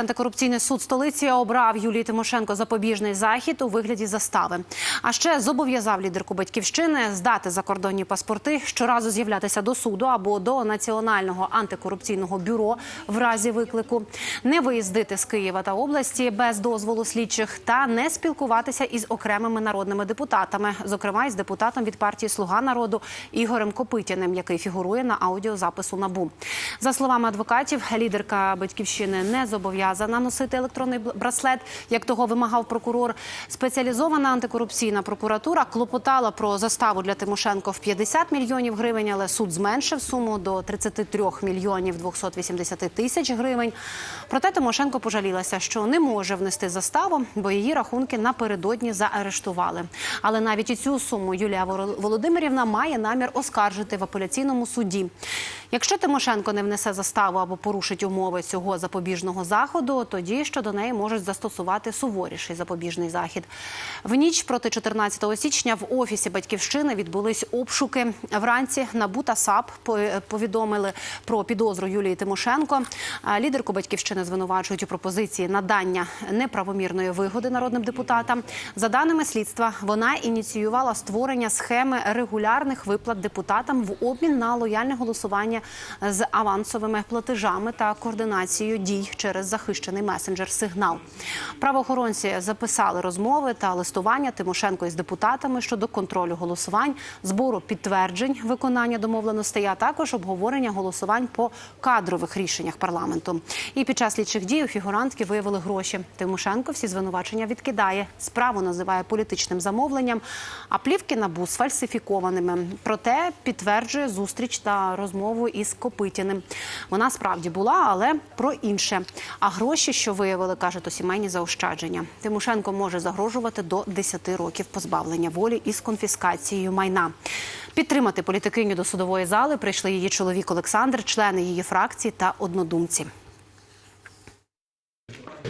Антикорупційний суд столиці обрав Юлії Тимошенко запобіжний захід у вигляді застави. А ще зобов'язав лідерку батьківщини здати закордонні паспорти, щоразу з'являтися до суду або до національного антикорупційного бюро в разі виклику, не виїздити з Києва та області без дозволу слідчих та не спілкуватися із окремими народними депутатами, зокрема із депутатом від партії Слуга народу Ігорем Копитяним, який фігурує на аудіозапису набу. За словами адвокатів, лідерка батьківщини не зобов'язана носити електронний браслет, як того вимагав прокурор. Спеціалізована антикорупційна прокуратура клопотала про заставу для Тимошенко в 50 мільйонів гривень, але суд зменшив суму до 33 мільйонів 280 тисяч гривень. Проте Тимошенко пожалілася, що не може внести заставу, бо її рахунки напередодні заарештували. Але навіть і цю суму Юлія Володимирівна має намір оскаржити в апеляційному суді. Якщо Тимошенко не внесе заставу або порушить умови цього запобіжного заходу, тоді щодо неї можуть застосувати суворіший запобіжний захід. В ніч проти 14 січня в офісі батьківщини відбулись обшуки. Вранці НАБУ та САП повідомили про підозру Юлії Тимошенко. Лідерку батьківщини звинувачують у пропозиції надання неправомірної вигоди народним депутатам. За даними слідства, вона ініціювала створення схеми регулярних виплат депутатам в обмін на лояльне голосування з авансовими платежами та координацією дій через захищений месенджер сигнал. Правоохоронці записали розмови та листування Тимошенко із депутатами щодо контролю голосувань, збору підтверджень виконання домовленостей, а також обговорення голосувань по кадрових рішеннях парламенту. І під час слідчих дій у фігурантки виявили гроші. Тимошенко всі звинувачення відкидає. Справу називає політичним замовленням, а плівки набу сфальсифікованими. Проте підтверджує зустріч та розмову із Копитіним. Вона справді була, але про інше. А гроші, що виявили, каже, то сімейні заощадження. Тимошенко може загрожувати до 10 років позбавлення волі із конфіскацією майна. Підтримати політикиню до судової зали прийшли її чоловік Олександр, члени її фракції та однодумці.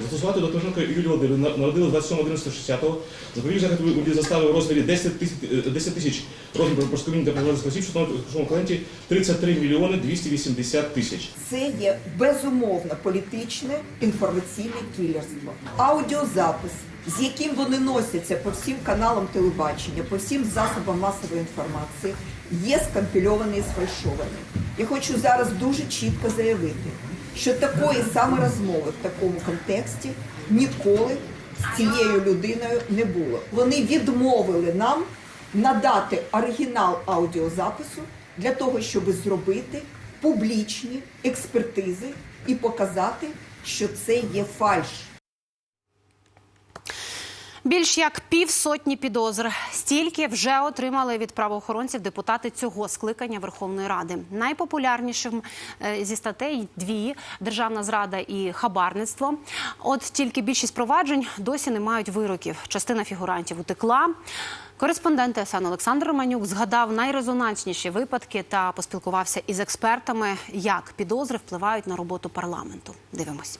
Застосувати до Тимошенко Юлії Володимирівни народили 27.11.60. Запобіжний захід у застави у розмірі 10 тисяч, е, 10 тисяч розмір проскоміння та проводних осіб, що становить в грошовому 33 мільйони 280 тисяч. Це є безумовно політичне інформаційне кілерство. Аудіозапис, з яким вони носяться по всім каналам телебачення, по всім засобам масової інформації, є скомпільований і сфальшований. Я хочу зараз дуже чітко заявити, що такої саме розмови в такому контексті ніколи з цією людиною не було. Вони відмовили нам надати оригінал аудіозапису для того, щоб зробити публічні експертизи і показати, що це є фальш. Більш як півсотні підозр стільки вже отримали від правоохоронців депутати цього скликання Верховної Ради. Найпопулярнішим е, зі статей дві державна зрада і хабарництво. От тільки більшість проваджень досі не мають вироків. Частина фігурантів утекла. Кореспондент ТСН Олександр Романюк згадав найрезонансніші випадки та поспілкувався із експертами, як підозри впливають на роботу парламенту. Дивимось.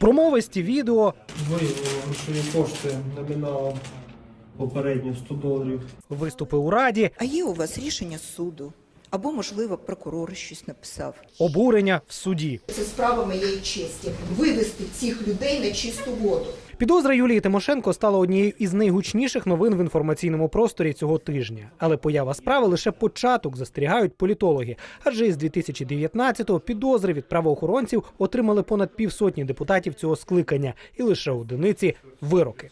Промовисті відео, ви грошові кошти номіналом попередньо 100 доларів. виступи у раді, А є у вас рішення суду? Або, можливо, прокурор щось написав. обурення в суді. Це справа моєї честі вивести цих людей на чисту воду. Підозра Юлії Тимошенко стала однією із найгучніших новин в інформаційному просторі цього тижня. Але поява справи лише початок, застерігають політологи. Адже із 2019-го підозри від правоохоронців отримали понад півсотні депутатів цього скликання, і лише одиниці вироки.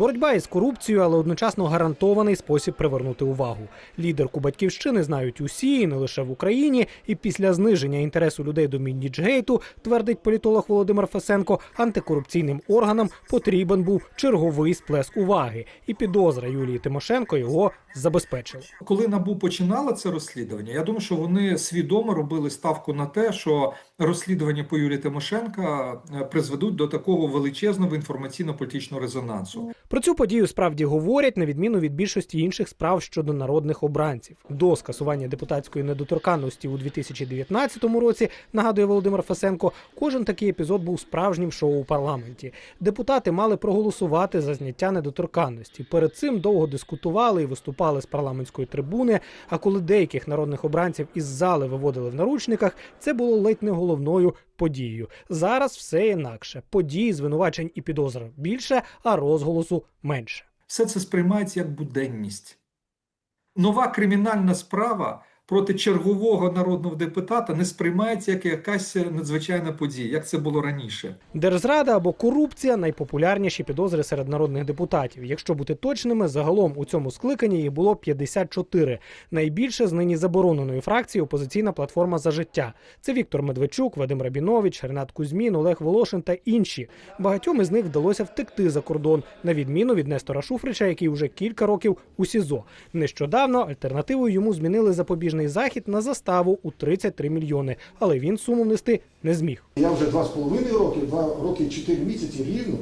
Боротьба із корупцією, але одночасно гарантований спосіб привернути увагу. Лідерку батьківщини знають усі, і не лише в Україні. І після зниження інтересу людей до Міндіджгейту, твердить політолог Володимир Фесенко, антикорупційним органам потрібен був черговий сплеск уваги. І підозра Юлії Тимошенко його забезпечила. Коли набу починало це розслідування, я думаю, що вони свідомо робили ставку на те, що розслідування по Юлії Тимошенка е, призведуть до такого величезного інформаційно-політичного резонансу. Про цю подію справді говорять на відміну від більшості інших справ щодо народних обранців. До скасування депутатської недоторканності у 2019 році, нагадує Володимир Фасенко, кожен такий епізод був справжнім шоу у парламенті. Депутати мали проголосувати за зняття недоторканності. Перед цим довго дискутували і виступали з парламентської трибуни. А коли деяких народних обранців із зали виводили в наручниках, це було ледь не головною подією. Зараз все інакше. Подій, звинувачень і підозр більше, а розголосу менше. Все це сприймається як буденність. Нова кримінальна справа проти чергового народного депутата не сприймається як якась надзвичайна подія, як це було раніше. Держзрада або корупція найпопулярніші підозри серед народних депутатів. Якщо бути точними, загалом у цьому скликанні їх було 54. Найбільше з нині забороненої фракції опозиційна платформа за життя. Це Віктор Медведчук, Вадим Рабінович, Ренат Кузьмін, Олег Волошин та інші. Багатьом із них вдалося втекти за кордон, на відміну від Нестора Шуфрича, який уже кілька років у СІЗО. Нещодавно альтернативою йому змінили запобіжний захід на заставу у 33 мільйони, але він суму внести не зміг. Я вже два з половиною роки, два роки чотири місяці рівно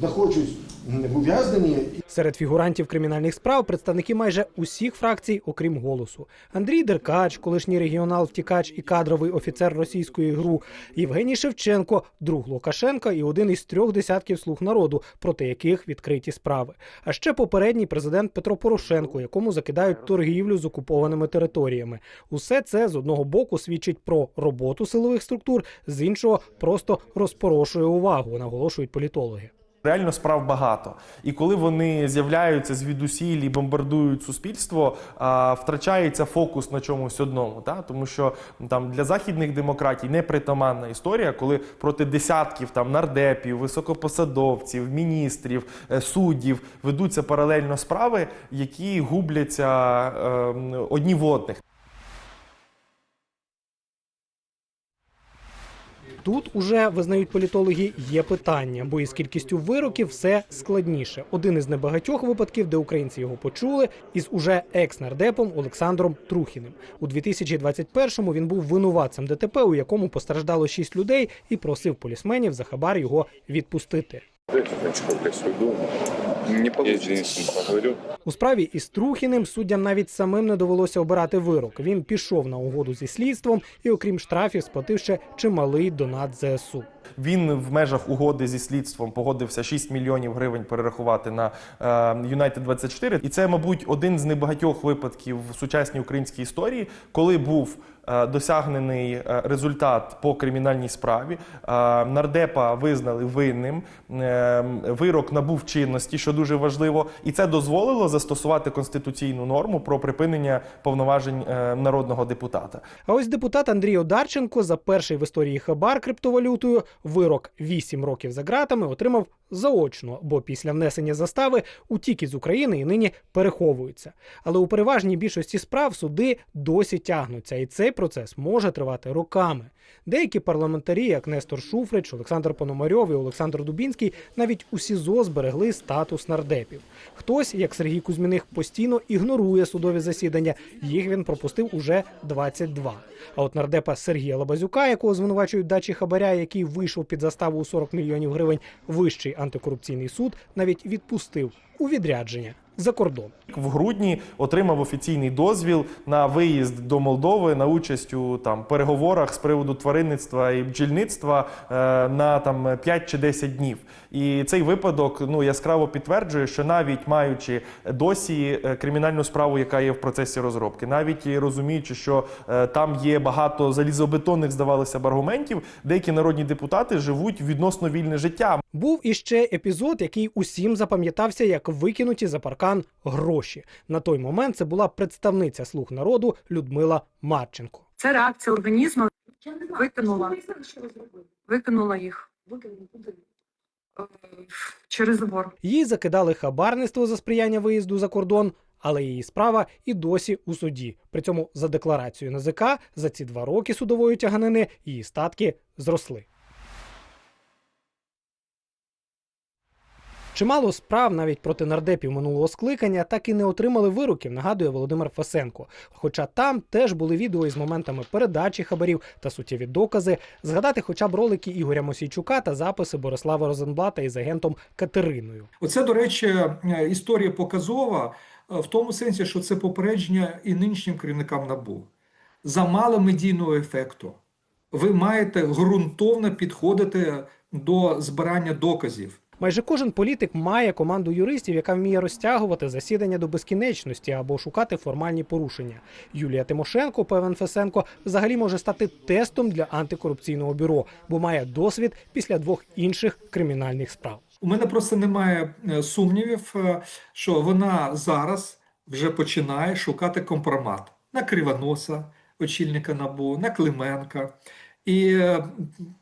знаходжусь в ув'язненні. Серед фігурантів кримінальних справ представники майже усіх фракцій, окрім голосу. Андрій Деркач, колишній регіонал, втікач і кадровий офіцер російської ГРУ, Євгеній Шевченко, друг Лукашенка і один із трьох десятків слуг народу, проти яких відкриті справи. А ще попередній президент Петро Порошенко, якому закидають торгівлю з окупованими територіями. Усе це з одного боку свідчить про роботу силових структур, з іншого просто розпорошує увагу, наголошують політологи. Реально справ багато, і коли вони з'являються звідусіль і бомбардують суспільство, втрачається фокус на чомусь одному. Та? Тому що там для західних демократій непритаманна історія, коли проти десятків там нардепів, високопосадовців, міністрів, е, суддів ведуться паралельно справи, які губляться е, одні в одних. Тут уже визнають політологи, є питання, бо із кількістю вироків все складніше. Один із небагатьох випадків, де українці його почули, із уже екс-нардепом Олександром Трухіним. У 2021-му він був винуватцем ДТП, у якому постраждало шість людей, і просив полісменів за хабар його відпустити. Не получится. поговорю. У справі із Трухіним суддям навіть самим не довелося обирати вирок. Він пішов на угоду зі слідством і, окрім штрафів, сплатив ще чималий донат ЗСУ. Він в межах угоди зі слідством погодився 6 мільйонів гривень перерахувати на е, United 24 І це, мабуть, один з небагатьох випадків в сучасній українській історії, коли був е, досягнений е, результат по кримінальній справі. Е, Нардепа визнали винним, е, вирок набув чинності, що дуже важливо, і це дозволило застосувати конституційну норму про припинення повноважень е, народного депутата. А ось депутат Андрій Одарченко за перший в історії хабар криптовалютою вирок 8 років за ґратами отримав заочно, бо після внесення застави утік із України і нині переховується. Але у переважній більшості справ суди досі тягнуться, і цей процес може тривати роками. Деякі парламентарі, як Нестор Шуфрич, Олександр Пономарьов і Олександр Дубінський, навіть у СІЗО зберегли статус нардепів. Хтось, як Сергій Кузьміних, постійно ігнорує судові засідання. Їх він пропустив уже 22. А от нардепа Сергія Лабазюка, якого звинувачують дачі хабаря, який вийшов під заставу у 40 мільйонів гривень, вищий антикорупційний суд навіть відпустив у відрядження за кордон. В грудні отримав офіційний дозвіл на виїзд до Молдови на участь у там переговорах з приводу тваринництва і бджільництва е, на там 5 чи 10 днів. І цей випадок ну яскраво підтверджує, що навіть маючи досі е, кримінальну справу, яка є в процесі розробки, навіть розуміючи, що е, там є багато залізобетонних, здавалося б, аргументів, деякі народні депутати живуть відносно вільне життя. Був іще епізод, який усім запам'ятався як викинуті за паркан гроші. На той момент це була представниця слуг народу Людмила Марченко. Це реакція організму викинула, викинула їх е, через забор. Їй закидали хабарництво за сприяння виїзду за кордон, але її справа і досі у суді. При цьому за декларацією НАЗК за ці два роки судової тяганини її статки зросли. Чимало справ навіть проти нардепів минулого скликання так і не отримали вироків, нагадує Володимир Фесенко. Хоча там теж були відео із моментами передачі хабарів та суттєві докази. Згадати хоча б ролики Ігоря Мосійчука та записи Борислава Розенблата із агентом Катериною. Оце, до речі, е, історія показова е, в тому сенсі, що це попередження і нинішнім керівникам НАБУ. Замало медійного ефекту. Ви маєте ґрунтовно підходити до збирання доказів. Майже кожен політик має команду юристів, яка вміє розтягувати засідання до безкінечності або шукати формальні порушення. Юлія Тимошенко, певен Фесенко, взагалі може стати тестом для антикорупційного бюро, бо має досвід після двох інших кримінальних справ. У мене просто немає е, сумнівів, е, що вона зараз вже починає шукати компромат на Кривоноса, очільника НАБУ, на Клименка. І е,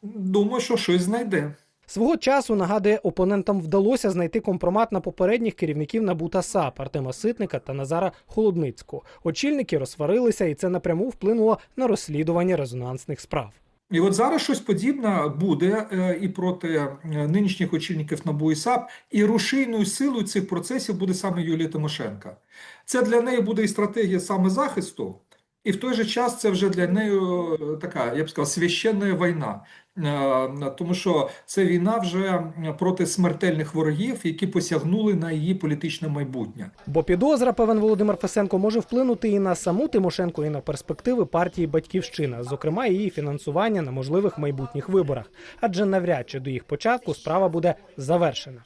думаю, що щось знайде. Свого часу нагадує, опонентам вдалося знайти компромат на попередніх керівників НАБУ та САП Артема Ситника та Назара Холодницького. Очільники розсварилися, і це напряму вплинуло на розслідування резонансних справ. І от зараз щось подібне буде е, і проти е, нинішніх очільників НАБУ і САП, і рушійною силою цих процесів буде саме Юлія Тимошенка. Це для неї буде і стратегія саме захисту, і в той же час це вже для неї е, така, я б сказав, священна війна. Е, Тому що це війна вже проти смертельних ворогів, які посягнули на її політичне майбутнє. Бо підозра, певен Володимир Фесенко, може вплинути і на саму Тимошенко, і на перспективи партії Батьківщина, зокрема її фінансування на можливих майбутніх виборах. Адже навряд чи до їх початку справа буде завершена.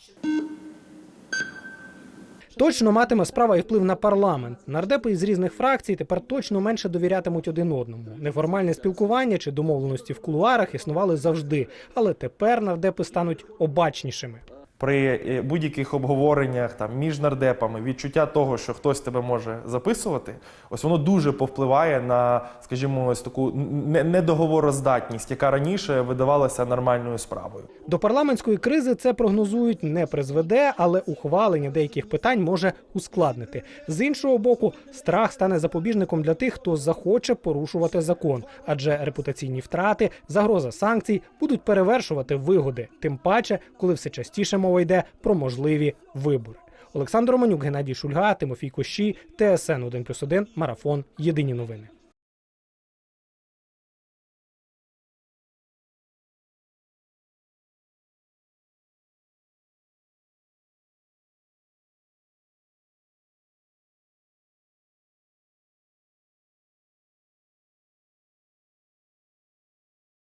Точно матиме справа і вплив на парламент. Нардепи із різних фракцій тепер точно менше довірятимуть один одному. Неформальне спілкування чи домовленості в кулуарах існували завжди, але тепер нардепи стануть обачнішими. При е, будь-яких обговореннях там між нардепами відчуття того, що хтось тебе може записувати, ось воно дуже повпливає на, скажімо, ось таку не- недоговороздатність, яка раніше видавалася нормальною справою. До парламентської кризи це прогнозують не призведе, але ухвалення деяких питань може ускладнити. З іншого боку, страх стане запобіжником для тих, хто захоче порушувати закон, адже репутаційні втрати, загроза санкцій будуть перевершувати вигоди, тим паче, коли все частіше мова йде про можливі вибори. Олександр Романюк, Геннадій Шульга, Тимофій Кощі, ТСН 1+,1, Марафон. Єдині новини.